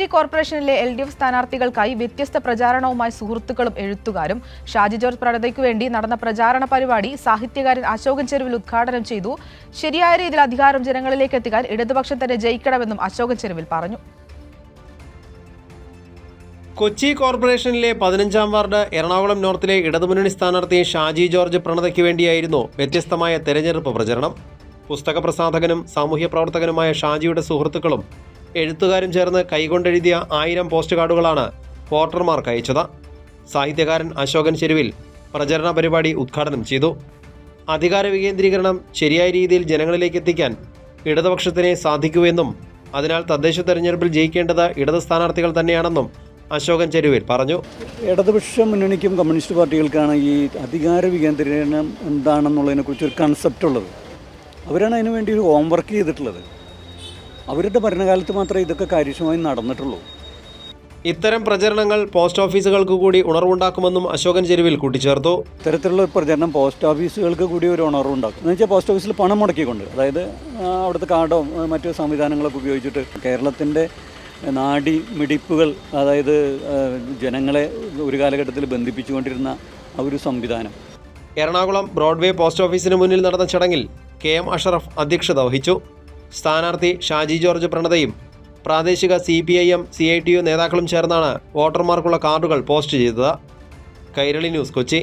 City കോർപ്പറേഷനിലെ L D F സ്ഥാനാർത്ഥികൾക്കായി വ്യത്യസ്ത പ്രചാരണവുമായി സുഹൃത്തുക്കളും എഴുത്തുകാരും ഷാജി ജോർജ് പ്രണതയ്ക്കു വേണ്ടി നടന്ന പ്രചാരണ പരിപാടി സാഹിത്യകാരൻ അശോകൻ ചെരുവിൽ ഉദ്ഘാടനം ചെയ്തു. ശരിയായ രീതിയിൽ അധികാരം ജനങ്ങളിലേക്ക് എത്തിക്കാൻ ഇടതുപക്ഷം തന്നെ ജയിക്കണമെന്നും അശോകൻ ചെരുവിൽ പറഞ്ഞു. കൊച്ചി കോർപ്പറേഷനിലെ പതിനഞ്ചാം വാർഡ് എറണാകുളം നോർത്തിലെ ഇടതുമുന്നണി സ്ഥാനാർത്ഥി ഷാജി ജോർജ് പ്രണതയ്ക്ക് വേണ്ടിയായിരുന്നു വ്യത്യസ്തമായ തെരഞ്ഞെടുപ്പ് പ്രചരണം. പുസ്തക പ്രസാധകനും സാമൂഹ്യ പ്രവർത്തകനുമായ ഷാജിയുടെ സുഹൃത്തുക്കളും എഴുത്തുകാരും ചേർന്ന് കൈകൊണ്ടെഴുതിയ ആയിരം പോസ്റ്റ് കാർഡുകളാണ് വോട്ടർമാർക്ക് അയച്ചത്. സാഹിത്യകാരൻ അശോകൻ ചെരുവിൽ പ്രചരണ പരിപാടി ഉദ്ഘാടനം ചെയ്തു. അധികാര വികേന്ദ്രീകരണം ശരിയായ രീതിയിൽ ജനങ്ങളിലേക്ക് എത്തിക്കാൻ ഇടതുപക്ഷത്തിനെ സാധിക്കൂ എന്നും അതിനാൽ തദ്ദേശ തെരഞ്ഞെടുപ്പിൽ ജയിക്കേണ്ടത് ഇടത് സ്ഥാനാർത്ഥികൾ തന്നെയാണെന്നും അശോകൻ ചെരുവിൽ പറഞ്ഞു. ഇടതുപക്ഷ മുന്നണിക്കും കമ്മ്യൂണിസ്റ്റ് പാർട്ടികൾക്കാണ് ഈ അധികാര വികേന്ദ്രീകരണം എന്താണെന്നുള്ളതിനെക്കുറിച്ച് ഒരു കൺസെപ്റ്റ് ഉള്ളത്. അവരാണ് അതിനുവേണ്ടി ഒരു ഹോംവർക്ക് ചെയ്തിട്ടുള്ളത്. അവരുടെ ഭരണകാലത്ത് മാത്രമേ ഇതൊക്കെ കാര്യക്ഷമമായി നടന്നിട്ടുള്ളൂ. ഇത്തരം പ്രചരണങ്ങൾ പോസ്റ്റ് ഓഫീസുകൾക്ക് കൂടി ഉണർവുണ്ടാക്കുമെന്നും അശോകൻ ചെരുവിൽ കൂട്ടിച്ചേർത്തു. ഇത്തരത്തിലുള്ള ഒരു പ്രചരണം പോസ്റ്റ് ഓഫീസുകൾക്ക് കൂടി ഒരു ഉണർവുണ്ടാക്കും എന്ന് വെച്ചാൽ പോസ്റ്റ് ഓഫീസിൽ പണം മുടക്കിക്കൊണ്ട് അതായത് അവിടുത്തെ കാർഡോ മറ്റു സംവിധാനങ്ങളൊക്കെ ഉപയോഗിച്ചിട്ട് കേരളത്തിന്റെ നാടി മിടിപ്പുകൾ അതായത് ജനങ്ങളെ ഒരു കാലഘട്ടത്തിൽ ബന്ധിപ്പിച്ചുകൊണ്ടിരുന്ന ആ ഒരു സംവിധാനം. എറണാകുളം ബ്രോഡ്വേ പോസ്റ്റ് ഓഫീസിന് മുന്നിൽ നടന്ന ചടങ്ങിൽ കെ എം അഷറഫ് അധ്യക്ഷത വഹിച്ചു. സ്ഥാനാർത്ഥി ഷാജി ജോർജ് പ്രണതയും പ്രാദേശിക C P I M C I T U നേതാക്കളും ചേർന്നാണ് വോട്ടർമാർക്കുള്ള കാർഡുകൾ പോസ്റ്റ് ചെയ്തത്. കൈരളി ന്യൂസ് കൊച്ചി.